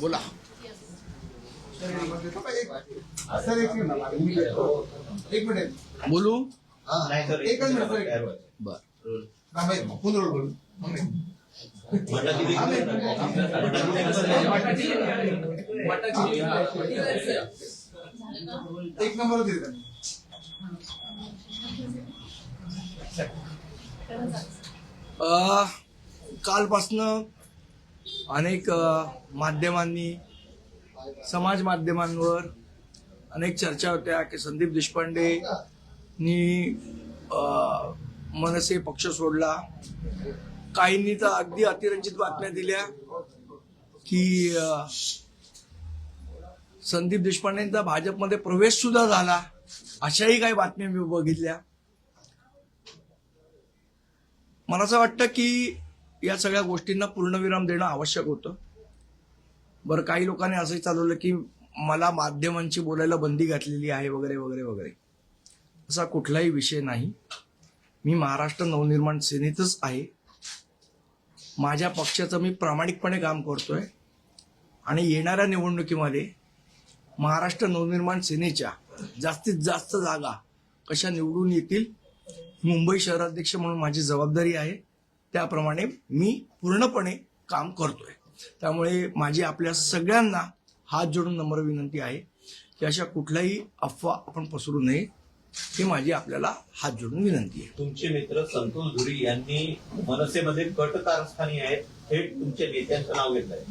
बोला. सर एक मिनिट. एक मिनिट. बोलू? नाही सर एकच मिनिट सर एक. बर. बोलू? नंबर होती कालपासनं अनेक माध्यमांनी समाज माध्यमांवर अनेक चर्चा होत्या की संदीप देशपांडेनी मनसे पक्ष सोडला. काहींनी तर अगदी अतिरंजित बातम्या दिल्या की संदीप देशपांडेंचा भाजपमध्ये प्रवेश सुद्धा झाला अशाही काही बातम्या मी बघितल्या. मला असं वाटतं की या सगळ्या गोष्टींना पूर्णविराम देणं आवश्यक होतं. बरं काही लोकांनी असंही चालवलं की मला माध्यमांची बोलायला बंदी घातलेली आहे वगैरे वगैरे वगैरे. असा कुठलाही विषय नाही. मी महाराष्ट्र नवनिर्माण सेनेतच आहे. माझ्या पक्षाचं मी प्रामाणिकपणे काम करतोय. आणि येणाऱ्या निवडणुकीमध्ये महाराष्ट्र नवनिर्माण सेनेच्या जास्तीत जास्त जागा कशा निवडून येतील मुंबई शहराध्यक्ष म्हणून माझी जबाबदारी आहे. त्याप्रमाणे मी पूर्णपणे काम करतोय. त्यामुळे माझी आपल्या सगळ्यांना हात जोडून नम्र विनंती आहे की अशा कुठल्याही अफवा आपण पसरू नये ही माझी आपल्याला हात जोडून विनंती आहे. तुमचे मित्र संतोष धुरी यांनी मनसेमध्ये कट कारस्थानी आहेत थेट तुमच्या नेत्यांचं नाव घेतलंय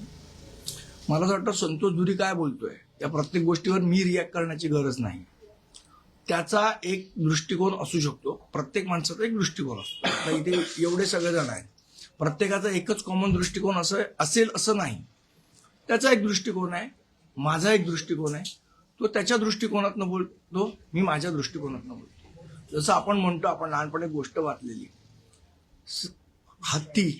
मला असं वाटतं संतोष धुरी काय बोलतोय? या प्रत्येक गोष्टीवर मी रिॲक्ट करण्याची गरज नाही. त्याचा एक दृष्टिकोन असू शकतो. प्रत्येक माणसाचा एक दृष्टिकोन असतो. आता इथे एवढे सगळेजण आहेत. प्रत्येकाचा एकच कॉमन दृष्टिकोन असं असेल असं नाही. त्याचा एक दृष्टिकोन आहे. माझा एक दृष्टिकोन आहे. तो त्याच्या दृष्टिकोनातनं बोलतो. मी माझ्या दृष्टिकोनातनं बोलतो. जसं आपण म्हणतो आपण लहानपणी गोष्ट वाचलेली. स- हत्ती.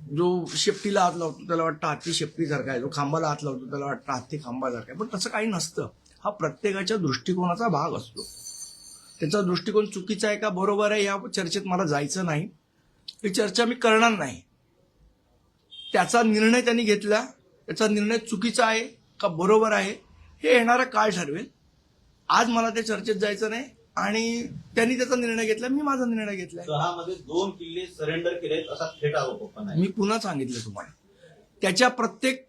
जो शेपटीला हात लावतो त्याला वाटतं हत्ती शेपटीसारखा आहे. जो खांबाला हात लावतो त्याला वाटतं हत्ती खांबासारखा आहे. पण तसं काही नसतं. हा प्रत्येकाच्या दृष्टिकोनाचा भाग असतो. त्याचा दृष्टिकोन चुकीचा आहे का बरोबर आहे या चर्चेत मला जायचं नाही. ही चर्चा मी करणार नाही. त्याचा निर्णय त्यांनी घेतला. त्याचा निर्णय चुकीचा आहे का बरोबर आहे हे येणारा काळ ठरवेल. आज मला त्या चर्चेत जायचं नाही आणि त्यांनी त्याचा निर्णय घेतला मी माझा निर्णयमध्ये दोन किल्ले सरेंडर केलेत असा थेट आरोप मी पुन्हा सांगितलं तुम्हाला. त्याच्या प्रत्येक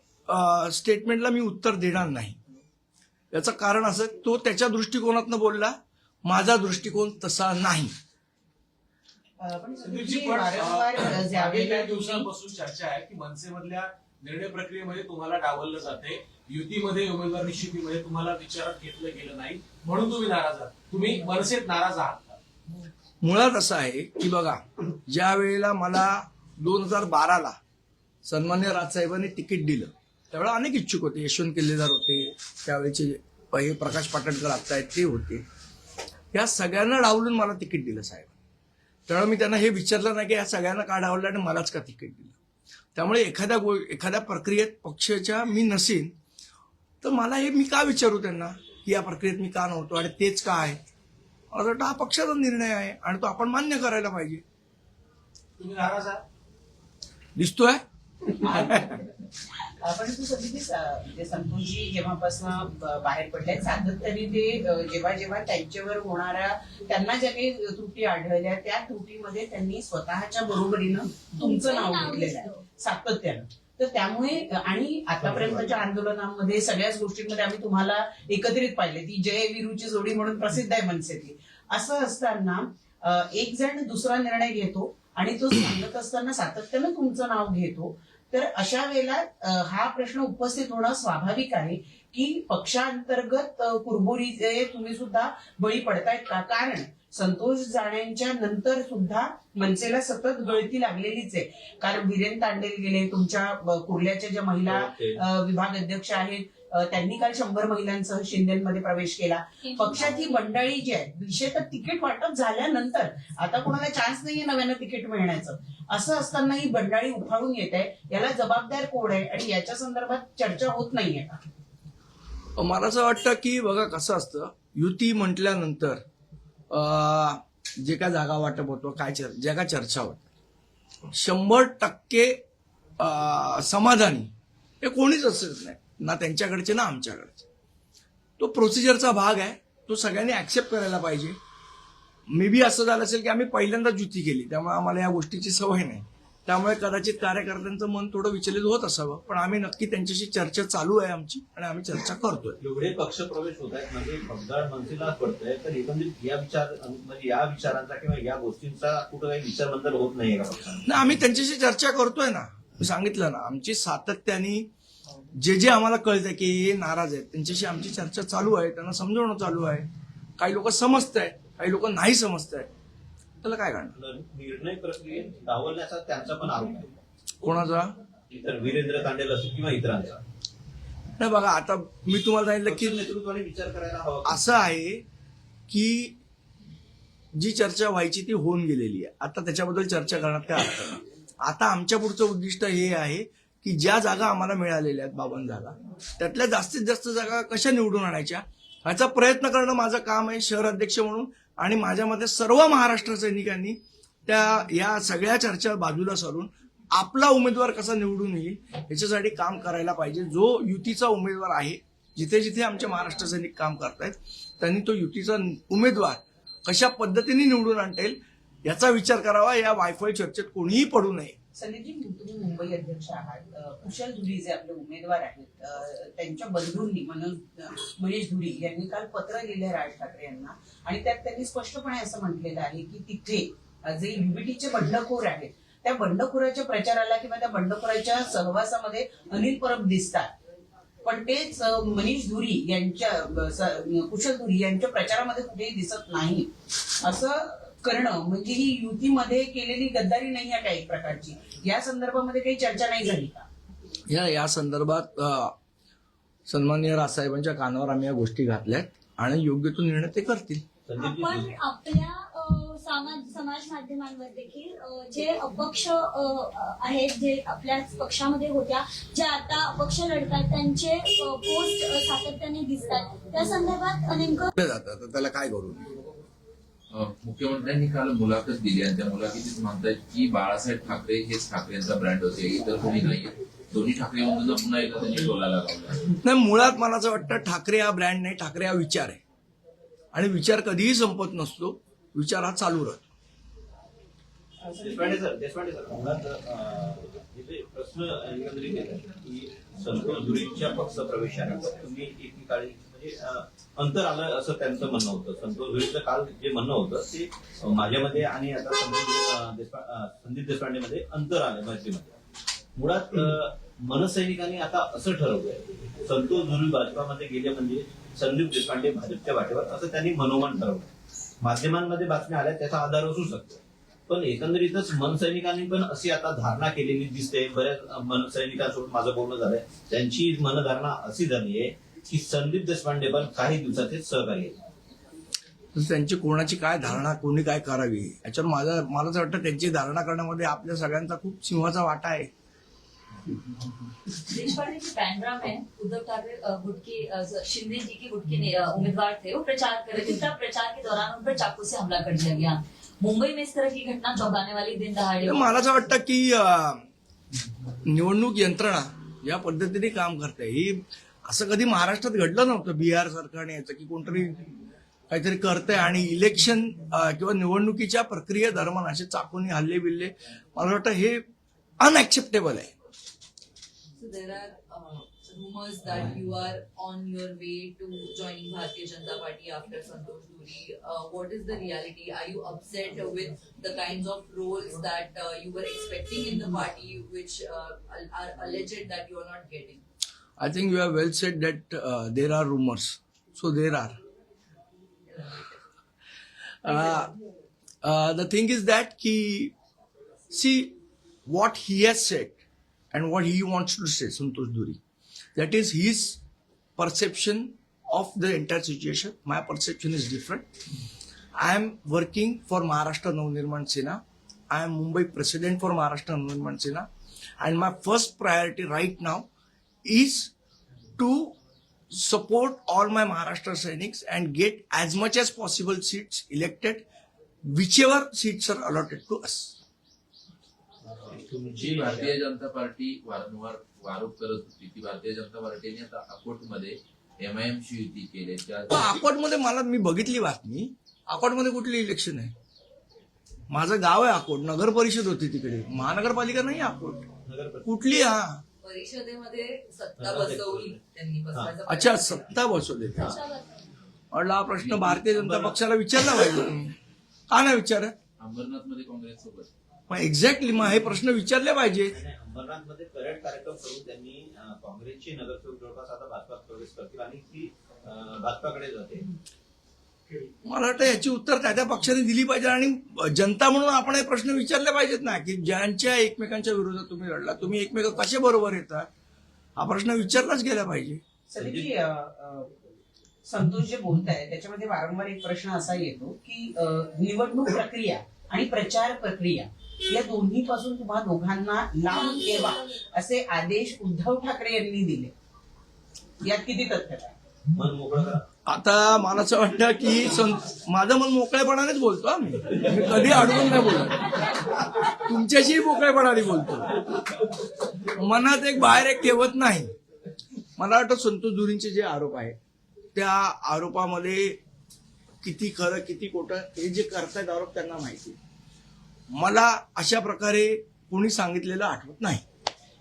स्टेटमेंटला मी उत्तर देणार नाही. याचं कारण असं तो त्याच्या दृष्टिकोनातनं बोलला माझा दृष्टिकोन तसा नाही काही दिवसांपासून चर्चा आहे की मनसेमधल्या निर्णय प्रक्रियेमध्ये तुम्हाला डावललं जाते युतीमध्ये उमेदवार निश्चितीमध्ये तुम्हाला विचारात घेतलं गेलं नाही म्हणून तुम्ही नाराज आहात तुम्ही मनसेत नाराज आहात? मुळात असं आहे की बघा ज्या वेळेला मला दोन हजार बाराला सन्मान्य राजसाहेबांनी तिकीट दिलं त्यावेळेला अनेक इच्छुक होते यशवंत किल्लेदार होते त्यावेळेचे हे प्रकाश पाटणकर आता आहेत ते होते. या सगळ्यांना डावलून मला तिकीट दिलं साहेब. त्यावेळेला मी त्यांना हे विचारलं नाही की या सगळ्यांना का डावलं आणि मलाच का तिकीट दिलं? त्यामुळे एखाद्या गो एखाद्या प्रक्रियेत पक्षाच्या मी नसेन तर मला हे मी का विचारू त्यांना की या प्रक्रियेत मी का नव्हतो आणि तेच का आहे? मला वाटतं हा पक्षाचा निर्णय आहे आणि तो आपण मान्य करायला पाहिजे. दिसतोय? आपण तू सगळी जे संतोषजी जेव्हापासून बाहेर पडले सातत्याने ते जेव्हा जेव्हा त्यांच्यावर होणाऱ्या त्यांना ज्या काही त्रुटी आढळल्या त्या त्रुटीमध्ये त्यांनी स्वतःच्या बरोबरीनं तुमचं नाव घेतलेलं आहे. सातत्यानं. तर त्यामुळे आणि आतापर्यंतच्या आंदोलनामध्ये सगळ्याच गोष्टींमध्ये आम्ही तुम्हाला एकत्रित पाहिले. ती जय विरूची जोडी म्हणून प्रसिद्ध आहे मनसेतली. असं असताना एक जण दुसरा निर्णय घेतो आणि तो सांगत असताना सातत्यानं तुमचं नाव घेतो. तर अशा वेळेला हा प्रश्न उपस्थित होणं स्वाभाविक आहे की पक्षांतर्गत कुरबुरीचे तुम्ही सुद्धा बळी पडतायत का कारण संतोष जाण्यांच्या नंतर सुद्धा मनसेला सतत गळती लागलेलीच आहे कारण वीरेन तांडेल गेले तुमच्या कुर्ल्याच्या ज्या महिला. अ, विभाग अध्यक्ष आहेत त्यांनी काल शंभर महिलांसह शिंदेमध्ये प्रवेश केला. पक्षात ही मंडळी जी आहे विशेषतः तिकीट वाटप झाल्यानंतर आता कोणाला चान्स नाहीये नव्यानं तिकीट मिळण्याचं. असं असताना ही बंडाळी उफाळून येत आहे. याला जबाबदार कोण आहे आणि याच्या संदर्भात चर्चा होत नाहीये का? मला असं वाटतं की बघा कसं असतं युती म्हटल्यानंतर अं, जे काय जागा वाटप होतो काय चर ज्या काय चर्चा होत शंभर टक्के समाधानी हे कोणीच असत नाही. ना त्यांच्याकडचे ना आमच्याकडचे. तो प्रोसिजरचा भाग आहे. तो सगळ्यांनी ऍक्सेप्ट करायला पाहिजे. मे बी असं झालं असेल की आम्ही पहिल्यांदा युती केली. त्यामुळे आम्हाला या गोष्टीची सवय नाही. त्यामुळे कदाचित कार्यकर्त्यांचं मन थोडं विचलित होत असावं. पण आम्ही नक्की त्यांच्याशी चर्चा चालू आहे आमची आणि आम्ही चर्चा करतोय. एवढे पक्ष प्रवेश होत आहेत म्हणजे फगदाड मनसेलाच पडतंय तर एकंदरीत या विचार म्हणजे या विचारांचा किंवा या गोष्टींचा कुठं काही विचारबंधन होत नाहीये का पक्षांना ना आम्ही त्यांच्याशी चर्चा करतोय ना. सांगितलं ना आमची सातत्याने जे जे आम्हाला कळतंय की हे नाराज आहेत त्यांच्याशी आमची चर्चा चालू आहे त्यांना समजवणं चालू आहे. काही लोक समजत आहेत काही लोक नाही समजत आहेत त्याला काय करणार निर्णय प्रक्रियेत डावलण्याचा त्यांचा पण आरोप आहे. कोणाचा? इतर वीरेंद्र तांडेल असो किंवा इतरांचा. नाही बघा आता मी तुम्हाला सांगितलं की नेतृत्वाने विचार करायला हवा. असं आहे की जी चर्चा व्हायची ती होऊन गेलेली आहे. आता त्याच्याबद्दल चर्चा करण्यात काय अर्थ आता आमच्या पुढचं उद्दिष्ट हे आहे की ज्या जागा आम्हाला मिळालेल्या आहेत बावन्न जागा त्यातल्या जास्तीत जास्त जागा कशा निवडून आणायच्या? ह्याचा प्रयत्न करणं माझं काम आहे शहर अध्यक्ष म्हणून आणि माझ्या मते सर्व महाराष्ट्र सैनिकांनी त्या या सगळ्या चर्चा बाजूला सरून आपला उमेदवार कसा निवडून येईल याच्यासाठी काम करायला पाहिजे. जो युतीचा उमेदवार आहे जिथे जिथे आमचे महाराष्ट्र सैनिक काम करतायत त्यांनी तो युतीचा उमेदवार कशा पद्धतीने निवडून आणता येईल याचा विचार करावा या वायफाय चर्चेत कोणीही पडू नये. तुम्ही मुंबई अध्यक्ष आहात. कुशल धुरी जे आपले उमेदवार आहेत त्यांच्या बंधूंनी मनोज महेश मनीष धुरी यांनी काल पत्र लिहिले राज ठाकरे यांना. आणि त्यात त्यांनी स्पष्टपणे असं म्हटलेलं आहे की तिथे जे युबीटीचे बंडखोर आहेत त्या बंडखोराच्या प्रचाराला किंवा त्या बंडखोराच्या सहवासामध्ये अनिल परब दिसतात. पण तेच मनीष धुरी यांच्या कुशल धुरी यांच्या प्रचारामध्ये कुठेही दिसत नाही. असं करणं म्हणजे ही युतीमध्ये केलेली गद्दारी नाही आहे का एक प्रकारची. या संदर्भामध्ये काही चर्चा नाही झाली का? या या संदर्भात अ, सन्माननीय राजसाहेबांच्या कानावर आम्ही या गोष्टी घातल्यात आणि योग्य तो निर्णय ते करतील. आपण आपल्या समाज समाज माध्यमांवर देखील जे अपक्ष आहेत जे आपल्याच पक्षामध्ये होत्या ज्या आता अपक्ष लढतात त्यांचे पोस्ट सातत्याने दिसतात त्या संदर्भात नेमकं त्याला काय करू? मुख्यमंत्र्यांनी काल मुलाखत दिली आणि त्या मुलाखतीत म्हणतायत की बाळासाहेब ठाकरे हेच ठाकरेंचा ब्रँड होते इतर कोणी नाहीये. दोन्ही ठाकरे बंधूंना पुन्हा एकदा त्यांनी टोलाला लावला. नाही मुळात मला असं वाटतं ठाकरे हा ब्रँड नाही ठाकरे हा विचार आहे. आणि विचार कधीही संपत नसतो विचार हा चालू राहतो. देशपांडे सर देशपांडे सर मुळात प्रश्न एकंदरीत की संतोष धुरींच्या पक्ष प्रवेशाने तुम्ही एकीकाळी म्हणजे अंतर आलं असं त्यांचं म्हणणं होतं. संतोष धुरींचं काल जे म्हणणं होतं ते माझ्यामध्ये आणि आता संदीप देशपांडे मध्ये संदीप देशपांडेमध्ये अंतर आलं मैत्रीमध्ये मुळात मनसैनिकांनी आता असं ठरवलंय संतोष धुरी भाजपामध्ये गेले म्हणजे संदीप देशपांडे भाजपच्या वाटेवर असं त्यांनी मनोमन ठरवलं माध्यमांमध्ये बातम्या आल्या त्याचा आधार असू शकतो. पण एकंदरीतच मनसैनिकांनी पण अशी आता धारणा केलेली दिसते. बऱ्याच मनसैनिकांसोबत माझं बोलणं झालंय. त्यांची मनधारणा अशी झाली आहे की संदीप देशपांडे पण काही दिवसात हे सहकारी आहेत तर त्यांची कोणाची काय धारणा कोणी काय करावी याच्यावर माझा मला असं वाटतं त्यांची धारणा करण्यामध्ये आपल्या सगळ्यांचा खूप सिंहाचा वाटा आहे. देशपांडे जी पैनग्राम है उद्धव ठाकरे अ, गुट के अ, शिंदे जी के गुट के ने- अ, उम्मीदवार थे. वो प्रचार कर रहे थे. तब प्रचार के दौरान उन पर चाकू से हमला कर दिया गया. मुंबई में इस तरह की घटना चौंकाने वाली दिन दहाड़े तर मला असं वाटतं की निवडणूक यंत्रणा या पद्धतीने काम करते. ही असं कधी महाराष्ट्रात घडलं नव्हतं बिहार सरकारने याचं की कोणतरी काहीतरी करतंय आणि इलेक्शन किंवा निवडणुकीच्या प्रक्रिये दरम्यान असे चाकूनी हल्ले बिल्ले मला वाटतं हे अनएक्सेप्टेबल आहे rumors that you are on your way to joining Bharatiya Janata Party after Santosh Duri. Uh, what is the reality? Are you upset with the kinds of roles that uh, you were expecting in the party, which uh, are alleged that you are not getting? I think you have well said that uh, there are rumors. So there are. Uh, uh, the thing is that he, see what he has said and what he wants to say, Santosh Duri. That is his perception of the entire situation. My perception is different. I am working for Maharashtra Navnirman Sena. I am Mumbai president for Maharashtra Navnirman Sena. And my first priority right now is to support all my Maharashtra Sainiks and get as much as possible seats elected, whichever seats are allotted to us. तुमची Bharatiya Janata party वारंवार आरोप करत होती ती भारतीय जनता पार्टीने आता अकोटमध्ये MIM शी युती केली. अकोटमध्ये मला मी बघितली बातमी अकोटमध्ये कुठली इलेक्शन आहे? माझं गाव आहे अकोट नगर परिषद होती तिकडे. महानगरपालिका नाही अकोट. कुठली हा? परिषदेमध्ये सत्ता बसवली त्यांनी बसवायचा अच्छा. सत्ता बसवली का? हा प्रश्न भारतीय जनता पक्षाला विचारला पाहिजे. का नाही विचार अंबरनाथमध्ये काँग्रेस सोबत. मग एक्झॅक्टली मग हे प्रश्न विचारले पाहिजे. आणि अंबरनाथमध्ये परेड कार्यक्रम करून त्यांनी अं, काँग्रेसची नगरसेवक जवळपास आता भाजपात प्रवेश करतील आणि ती अं, भाजपाकडे जाते. मला वाटतं याची उत्तर त्या त्या पक्षाने दिली पाहिजे आणि जनता म्हणून आपण हे प्रश्न विचारले पाहिजेत ना की ज्यांच्या एकमेकांच्या विरोधात तुम्ही लढला तुम्ही एकमेक कसे बरोबर येतात? हा प्रश्न विचारलाच गेला पाहिजे. संतोष जे बोलत आहे त्याच्यामध्ये वारंवार एक प्रश्न असा येतो की निवडणूक प्रक्रिया आणि प्रचार प्रक्रिया या दोन्ही पासून तुम्हा दोघांना लांब ठेवा असे आदेश उद्धव ठाकरे यांनी दिले. यात किती तथ्य आता मला असं वाटतं की माझं मन मोकळेपणानेच बोलतो आम्ही कधी अडवून नाही बोलत. तुमच्याशी मोकळेपणाने बोलतो. मनात एक बाहेर एक ठेवत नाही. मला वाटतं संतोष दुरींचे जे आरोप आहेत त्या आरोपामध्ये किती खरं किती खोटं हे जे करतायत आरोप त्यांना माहिती मला अशा प्रकारे कोणी सांगितलेलं आठवत नाही.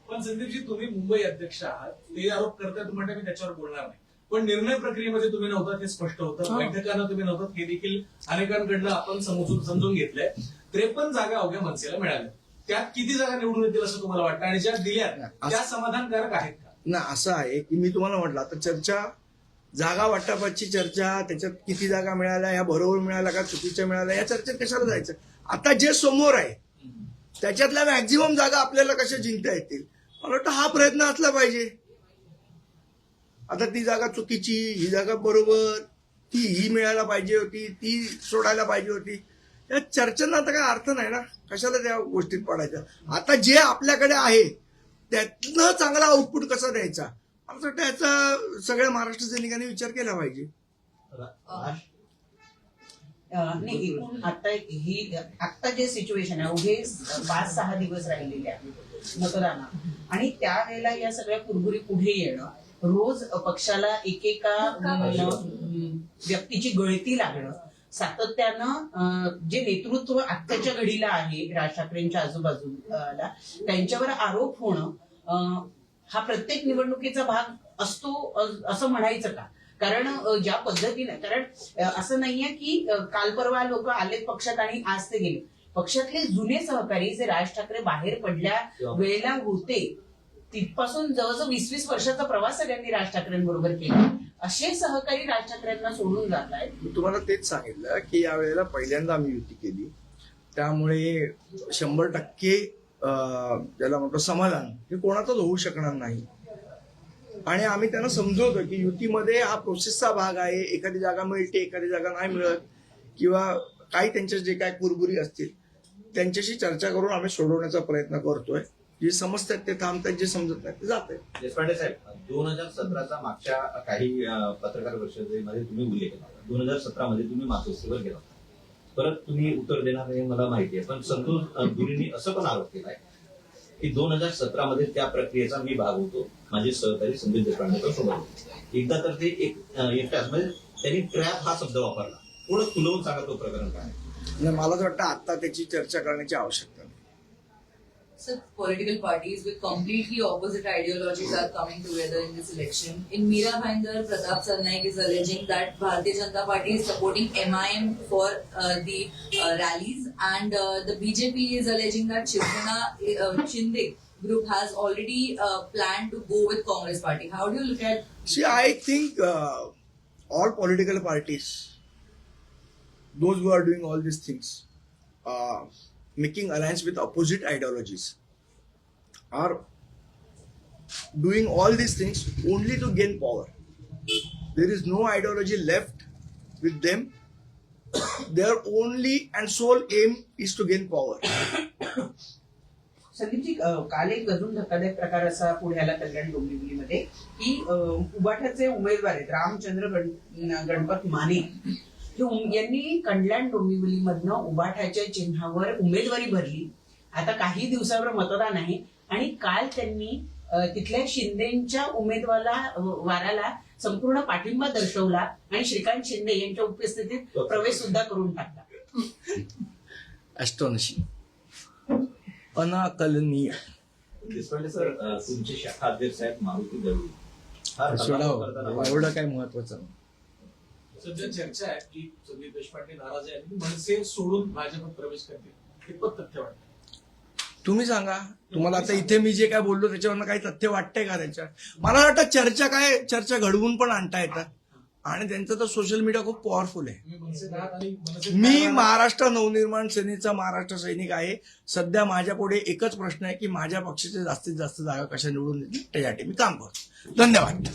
पण संदीपजी तुम्ही मुंबई अध्यक्ष आहात. ते आरोप करताय तुम्ही मी त्याच्यावर बोलणार नाही. पण निर्णय प्रक्रियेमध्ये तुम्ही नव्हतात हे स्पष्ट होतं. हा. बैठकांना तुम्ही नव्हतात हे देखील अनेकांकडनं आपण समजून समजून घेतलंय. त्रेपन्न जागा अवघ्या मनसेला मिळाल्या. त्यात किती जागा निवडून येतील असं तुम्हाला वाटतं? आणि ज्या दिल्यात त्या समाधानकारक आहेत का? ना असं आहे की मी तुम्हाला म्हटलं आता चर्चा जागा वाटपाची चर्चा त्याच्यात किती जागा मिळाल्या ह्या बरोबर मिळाल्या का चुकीच्या मिळाल्या या चर्चेत कशाला जायचं? आता जे समोर आहे त्याच्यातल्या मॅक्झिमम जागा आपल्याला कशा जिंकता येतील? मला वाटतं हा प्रयत्न असला पाहिजे. आता ती जागा चुकीची ही जागा बरोबर ती ही मिळायला पाहिजे होती ती सोडायला पाहिजे होती. या चर्चेला आता काय अर्थ नाही ना? कशाला त्या गोष्टीत पडायच्या? आता जे आपल्याकडे आहे त्यातनं चांगला आउटपुट कसा द्यायचा? मला असं वाटतं याचा सगळ्या महाराष्ट्र सैनिकांनी विचार केला पाहिजे. नाही आता ही आता जे सिच्युएशन आहे अवघे पाच सहा दिवस राहिलेले आहेत मतदाना आणि त्यावेळेला या सगळ्या कुरबुरी पुढे येणं रोज पक्षाला एकेका व्यक्तीची गळती लागणं. सातत्यानं जे नेतृत्व आत्ताच्या घडीला आहे राज ठाकरेंच्या आजूबाजूला त्यांच्यावर आरोप होणं हा प्रत्येक निवडणुकीचा भाग असतो असं म्हणायचं का? कारण ज्या पद्धतीने कारण असं नाहीये की काल परवा लोक आलेत पक्षात आणि आज ते गेले. पक्षातले जुने सहकारी जे राज ठाकरे बाहेर पडल्या वेळेला होते तिथपासून जवळजवळ वीस वीस वर्षाचा प्रवास सगळ्यांनी राज ठाकरेंबरोबर केला. असे सहकारी राज ठाकरेंना सोडून जात आहेत मी तुम्हाला तेच सांगितलं की यावेळेला पहिल्यांदा आम्ही युती केली. त्यामुळे शंभर टक्के ज्याला म्हणतो समाधान हे कोणाचंच होऊ शकणार नाही. आणि आम्ही त्यांना समजवतो की युतीमध्ये हा प्रोसेसचा भाग आहे. एखादी जागा मिळते एखादी जागा नाही मिळत. किंवा काही त्यांच्या जे काय कुरबुरी असतील त्यांच्याशी चर्चा करून आम्ही सोडवण्याचा प्रयत्न करतोय. जे समजतात ते थांबतात जे समजत नाही ते जात आहेत देशपांडे साहेब दोन हजार सतराचा मागच्या काही अं, पत्रकार परिषदेमध्ये तुम्ही उल्लेख केला दोन हजार सतरा मध्ये तुम्ही मातोश्रीवर गेला होता. परत तुम्ही उत्तर देणार नाही मला माहिती आहे पण संतोष अं, गुरुंनी असं पण आरोप केलाय की दोन हजार सतरा मध्ये त्या प्रक्रियेचा मी भाग होतो माझे सहकारी संदीप देशपांडेच्या सोबत होते. एकदा तर ते एक अं, म्हणजे त्यांनी ट्रॅप हा शब्द वापरला थोडं खुलवून सांगा तो प्रकरण काय. आणि मला असं वाटतं आता त्याची चर्चा करण्याची आवश्यकता So political parties with completely opposite ideologies are coming together in this election. In Meera Bhainder, Pratap Sarnaik is alleging that Bharatiya Janata Party is supporting MIM for uh, the uh, rallies, and uh, the BJP is alleging that Shivsena uh, Shinde group has already uh, planned to go with Congress Party. How do you look at See, I think uh, all political parties, those who are doing all these things, uh, making alliance with opposite ideologies, are doing all these things only to gain power. There is no ideology left with them. Their only and sole aim is to gain power. Sandeepji अ, काल एक अजून धक्कादायक प्रकार असा पुढे आला कल्याण डोंबिवलीमध्ये की अ, उबाठाचे उमेदवार आहेत रामचंद्र गण- गणपत माने हे उम- यांनी कल्याण डोंबिवलीमधनं उबाठाच्या चिन्हावर उमेदवारी भरली. आता काही दिवसावर मतदान आहे आणि काल त्यांनी तिथल्या शिंदेच्या उमेदवाराला वाराला संपूर्ण पाठिंबा दर्शवला आणि श्रीकांत शिंदे यांच्या उपस्थितीत प्रवेश सुद्धा करून टाकला. अनाकलनीय देशपांडे सर तुमचे शाखा अध्यक्ष आहेत मारुती एवढं काय महत्वाचं? नाही. सध्या चर्चा आहे की संदीप देशपांडे नाराज आहे आणि मनसे सोडून भाजपत प्रवेश करतील. कितपत तथ्य वाटतं. तुम्ही सांगा. तुम्हाला आता इथे मी जे काय बोललो त्याच्यावरनं काही तथ्य वाटतंय का त्याच्यात? मला वाटतं चर्चा काय चर्चा घडवून पण आणता येतात आणि त्यांचं तर सोशल मीडिया खूप पॉवरफुल आहे. मी? महाराष्ट्र नवनिर्माण सेनेचा महाराष्ट्र सैनिक आहे. सध्या माझ्या पुढे एकच प्रश्न आहे की माझ्या पक्षाचे जास्तीत जास्त जागा कशा निवडून त्यासाठी मी काम करतो. धन्यवाद.